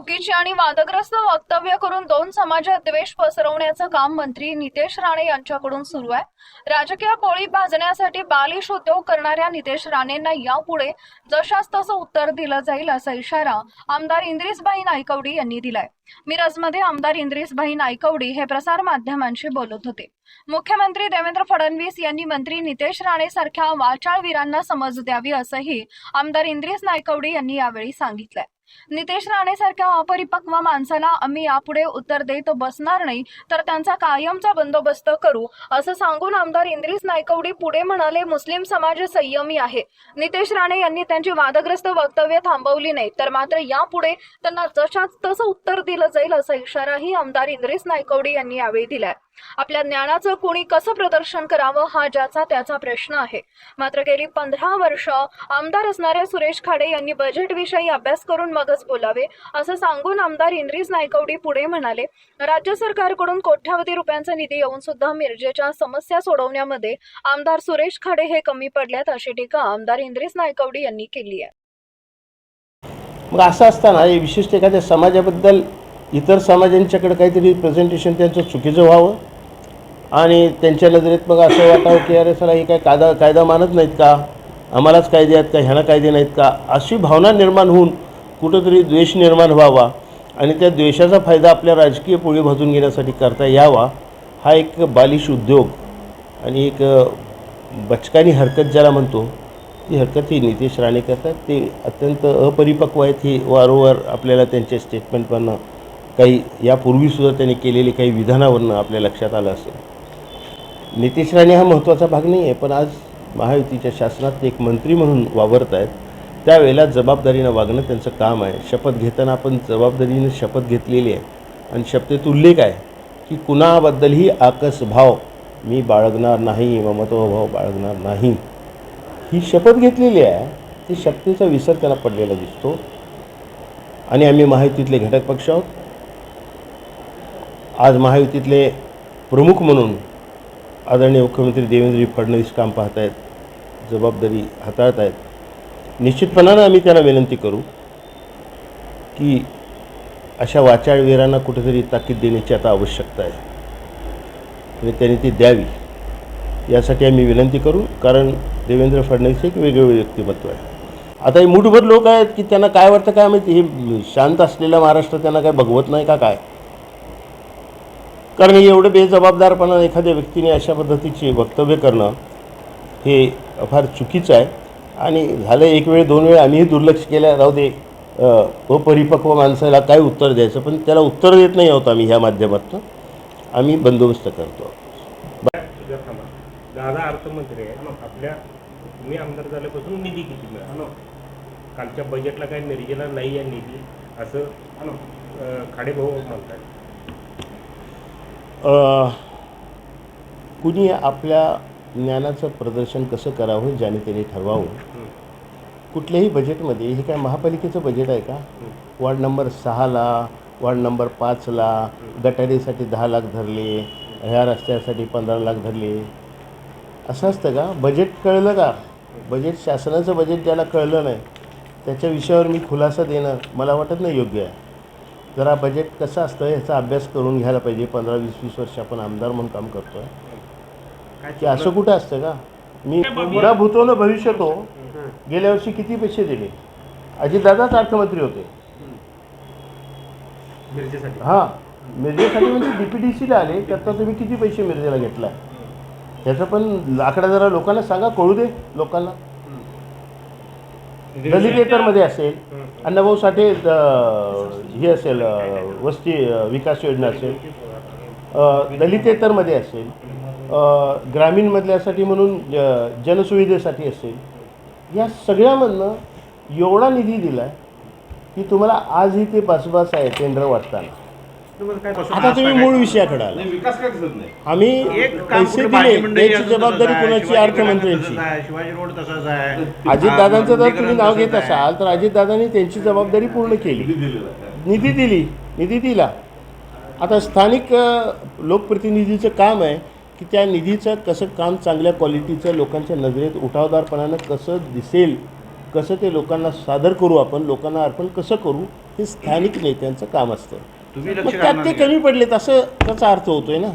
चुकीची आणि वादग्रस्त वक्तव्य करून दोन समाजात द्वेष पसरवण्याचं काम मंत्री नितेश राणे यांच्याकडून सुरू आहे. राजकीय पोळी भाजण्यासाठी बालिश उद्योग करणाऱ्या नितेश राणेंना यापुढे जशास तसं उत्तर दिलं जाईल असा इशारा आमदार इंद्रिसबाई नायकवडी यांनी दिलाय. मिरजमध्ये आमदार इंद्रिसबाई नायकवडी हे प्रसार माध्यमांशी बोलत होते. मुख्यमंत्री देवेंद्र फडणवीस यांनी मंत्री नितेश राणे सारख्या वाचाळवीरांना समज द्यावी असंही आमदार इंद्रिस नायकवडी यांनी यावेळी सांगितलंय. नितेश राणे सारख्या अपरिपक्व माणसाला आम्ही यापुढे उत्तर देत बसणार नाही तर त्यांचा कायमचा बंदोबस्त करू असं सांगून आमदार इंद्रिस नायकवडी पुढे म्हणाले मुस्लिम समाज संयमी आहे. नितेश राणे यांनी त्यांची वादग्रस्त वक्तव्य थांबवली नाही तर मात्र यापुढे त्यांना जशाच तसं उत्तर दिलं जाईल असा इशाराही आमदार इंद्रिस नायकवडी यांनी यावेळी दिलाय. आपल्या ज्ञानाचं कोणी कसं प्रदर्शन करावं हा ज्याचा त्याचा प्रश्न आहे. मात्र गेली पंधरा वर्ष आमदार असणाऱ्या सुरेश खाडे यांनी बजेटविषयी अभ्यास करून मगच बोलावे. असं सांगून आमदार इंद्रिस नायकवडी पुढे म्हणाले राज्य सरकारकडून कोट्यावधी रुपयांचा निधी येऊन सुद्धा मिरजेच्या समस्या सोडवण्यामध्ये आमदार सुरेश खाडे हे कमी पडल्यात अशी टीका आमदार इंद्रिस नायकवडी यांनी केली आहे. मग असं असताना हे विशिष्ट एखाद्या समाजाबद्दल इतर समाजांच्याकडे काहीतरी प्रेझेंटेशन त्यांचं चुकीचं व्हावं? आणि त्यांच्या नजरेत मग असं वाटावं की अरे सर हे काय कायदा कायदा मानत नाहीत का? आम्हालाच कायदे आहेत का? ह्याला कायदे नाहीत का? अशी भावना निर्माण होऊन कुठंतरी द्वेष निर्माण व्हावा आणि त्या द्वेषाचा फायदा आपल्या राजकीय पोळी भाजून घेण्यासाठी करता यावा हा एक बालिश उद्योग आणि एक बचकानी हरकत ज्याला म्हणतो ती हरकत ही नितेश राणे करतात. ते अत्यंत अपरिपक्व आहेत. ही वारंवार आपल्याला त्यांच्या स्टेटमेंटवरनं काही यापूर्वीसुद्धा त्यांनी केलेली काही विधानावरनं आपल्या लक्षात आलं असेल. नितेश राणे हा महत्त्वाचा भाग नाही आहे पण आज महायुतीच्या शासनात ते एक मंत्री म्हणून वावरत आहेत त्यावेळेला जबाबदारीनं वागणं त्यांचं काम आहे. शपथ घेताना आपण जबाबदारीनं शपथ घेतलेली आहे. आणि शपथेत उल्लेख आहे की कुणाबद्दलही आकस भाव मी बाळगणार नाही ममत्वभाव बाळगणार नाही. ही शपथ घेतलेली आहे. ती शक्तीचा विसर त्यांना पडलेला दिसतो. आणि आम्ही महायुतीतले घटक पक्ष आहोत. आज महायुतीतले प्रमुख म्हणून आदरणीय मुख्यमंत्री देवेंद्र फडणवीस काम पाहत आहेत जबाबदारी हाताळत आहेत निश्चितपणानं आम्ही त्यांना विनंती करू की अशा वाचाळवीरांना कुठेतरी ताकीद देण्याची आता आवश्यकता आहे. आणि त्यांनी ती द्यावी. यासाठी आम्ही विनंती करू कारण देवेंद्र फडणवीस एक वेगवेगळे व्यक्तिमत्व आहे. आता हे मुठभर लोक आहेत की त्यांना काय वाटतं काय माहिती? हे शांत असलेला महाराष्ट्र त्यांना काय बघवत नाही का काय? कारण हे एवढं बेजबाबदारपणा एखाद्या व्यक्तीने अशा पद्धतीची वक्तव्य करणं हे फार चुकीचं आहे. आणि झालं एक वेळ दोन वेळ आम्हीही दुर्लक्ष केलं राहू दे अपरिपक्व माणसाला काय उत्तर द्यायचं? पण त्याला उत्तर देत नाही आहोत आम्ही ह्या माध्यमातून. आम्ही बंदोबस्त करतो. दादा अर्थमंत्री आहे आपल्या तुम्ही आमदार झाल्यापासून निधी किती मिळाला? कालच्या बजेटला काय मिरजेला नाही आहे निधी असं खाडेभाऊ म्हणतात कुणी आपल्या ज्ञानाचं प्रदर्शन कसं करावं ज्याने त्याने ठरवावं. कुठल्याही बजेटमध्ये हे काय महापालिकेचं बजेट आहे का? वार्ड नंबर सहाला वार्ड नंबर पाचला गटारीसाठी दहा लाख धरले ह्या रस्त्यासाठी पंधरा लाख धरले. असं असतं का? बजेट कळलं का? बजेट शासनाचं बजेट ज्याला कळलं नाही त्याच्या विषयावर मी खुलासा देणं मला वाटत नाही योग्य आहे. जरा बजेट कसं असतं ह्याचा अभ्यास करून घ्यायला पाहिजे. पंधरा वीस वीस वर्ष आपण आमदार म्हणून काम करतो आहे की असं कुठं असतं का? मी बुडा भूतो न भविष्यतो गेल्या वर्षी किती पैसे दिले? अजितदादाच अर्थमंत्री होते. हां. मिरजेसाठी म्हणजे डी पी डी सीला आले त्याचा तुम्ही किती पैसे मिरजेला घेतला त्याचं पण आकडा जरा लोकांना सांगा कळू दे लोकांना. दलितेतरमध्ये असेल अण्णाभाऊ साठे हे असेल वस्ती विकास योजना असेल दलितेतरमध्ये असेल ग्रामीणमधल्यासाठी म्हणून अं, जनसुविधेसाठी असेल या सगळ्यामधनं एवढा निधी दिला आहे की तुम्हाला आजही ते बसबस आहे टेंडर वाटताना. आता तुम्ही मूळ विषयाकडे आम्ही पैसे दिले असं जबाबदारी कोणाची? अर्थमंत्र्यांची अजितदादांचं जर तुम्ही नाव घेत. असाल तर अजितदादांनी त्यांची जबाबदारी पूर्ण केली. निधी दिली निधी दिला. आता स्थानिक लोकप्रतिनिधीचं काम आहे की त्या निधीचं कसं काम चांगल्या क्वालिटीचं लोकांच्या नजरेत उठावदारपणानं कसं दिसेल कसं ते लोकांना सादर करू आपण लोकांना अर्पण कसं करू हे स्थानिक नेत्यांचं काम असतं मग त्यात ते? कमी पडलेत असं त्याचा अर्थ होतोय ना